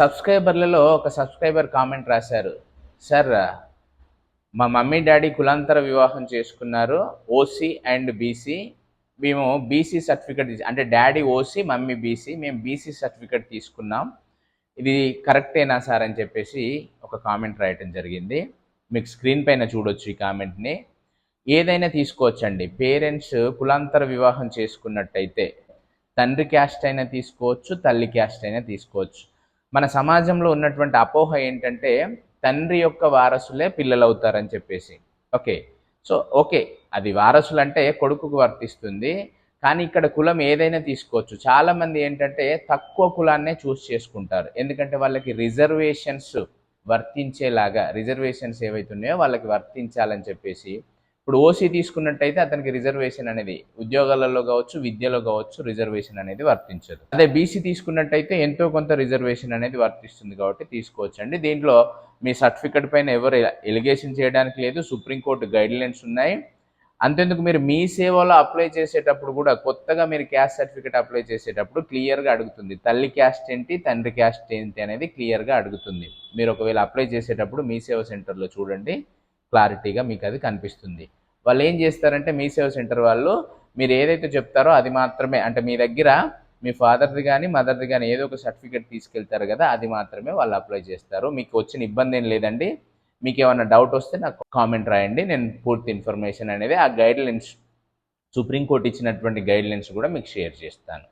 సబ్స్క్రైబర్లలో ఒక subscriber comment రాశారు. Sir మా మమ్మీ డాడీ కులాంతర వివాహం చేసుకున్నారు. ఓసీ అండ్ బీసీ మేము బీసీ సర్టిఫికెట్ అంటే డాడీ ఓసీ మమ్మీ బీసీ మేము బీసీ సర్టిఫికెట్ తీసుకున్నాం. ఇది కరెక్టేనా సార్ అని చెప్పేసి ఒక కామెంట్ రాయటం జరిగింది. మీకు స్క్రీన్ పైన చూడొచ్చు ఈ కామెంట్ని. ఏదైనా తీసుకోవచ్చండి. పేరెంట్స్ కులాంతర వివాహం చేసుకున్నట్టయితే తండ్రి క్యాస్ట్ అయినా తీసుకోవచ్చు తల్లి క్యాస్ట్ అయినా తీసుకోవచ్చు. మన సమాజంలో ఉన్నటువంటి అపోహ ఏంటంటే తండ్రి యొక్క వారసులే పిల్లలు అవుతారని చెప్పేసి. ఓకే. So okay. అది వారసులు అంటే కొడుకుకు వర్తిస్తుంది. కానీ ఇక్కడ కులం ఏదైనా తీసుకోవచ్చు. చాలామంది ఏంటంటే తక్కువ కులాన్నే చూస్ చేసుకుంటారు. ఎందుకంటే వాళ్ళకి రిజర్వేషన్స్ వర్తించేలాగా రిజర్వేషన్స్ ఏవైతున్నాయో వాళ్ళకి వర్తించాలని చెప్పేసి ఇప్పుడు ఓసీ తీసుకున్నట్టయితే అతనికి రిజర్వేషన్ అనేది ఉద్యోగాలలో కావచ్చు విద్యలో కావచ్చు రిజర్వేషన్ అనేది వర్తించదు. అదే బీసీ తీసుకున్నట్టయితే ఎంతో కొంత రిజర్వేషన్ అనేది వర్తిస్తుంది కాబట్టి తీసుకోవచ్చండి. దీంట్లో మీ సర్టిఫికెట్ పైన ఎవరు ఎలిగేషన్ చేయడానికి లేదు సుప్రీంకోర్టు గైడ్లైన్స్ ఉన్నాయి. అంతెందుకు మీరు మీ సేవలో అప్లై చేసేటప్పుడు కూడా కొత్తగా మీరు క్యాస్ట్ సర్టిఫికేట్ అప్లై చేసేటప్పుడు క్లియర్గా అడుగుతుంది. తల్లి క్యాస్ట్ ఏంటి తండ్రి క్యాస్ట్ ఏంటి అనేది క్లియర్గా అడుగుతుంది. మీరు ఒకవేళ అప్లై చేసేటప్పుడు మీ సేవ సెంటర్లో చూడండి క్లారిటీగా మీకు అది కనిపిస్తుంది. వాళ్ళు ఏం చేస్తారంటే మీ సేవ సెంటర్ వాళ్ళు మీరు ఏదైతే చెప్తారో అది మాత్రమే. అంటే మీ దగ్గర మీ ఫాదర్ది కానీ మదర్ది కానీ ఏదో ఒక సర్టిఫికేట్ తీసుకెళ్తారు కదా అది మాత్రమే వాళ్ళు అప్లై చేస్తారు. మీకు వచ్చిన ఇబ్బంది ఏం లేదండి. మీకు ఏమైనా డౌట్ వస్తే నాకు కామెంట్ రాయండి. నేను పూర్తి ఇన్ఫర్మేషన్ అనేది ఆ గైడ్ లైన్స్ సుప్రీంకోర్టు ఇచ్చినటువంటి గైడ్ లైన్స్ కూడా మీకు షేర్ చేస్తాను.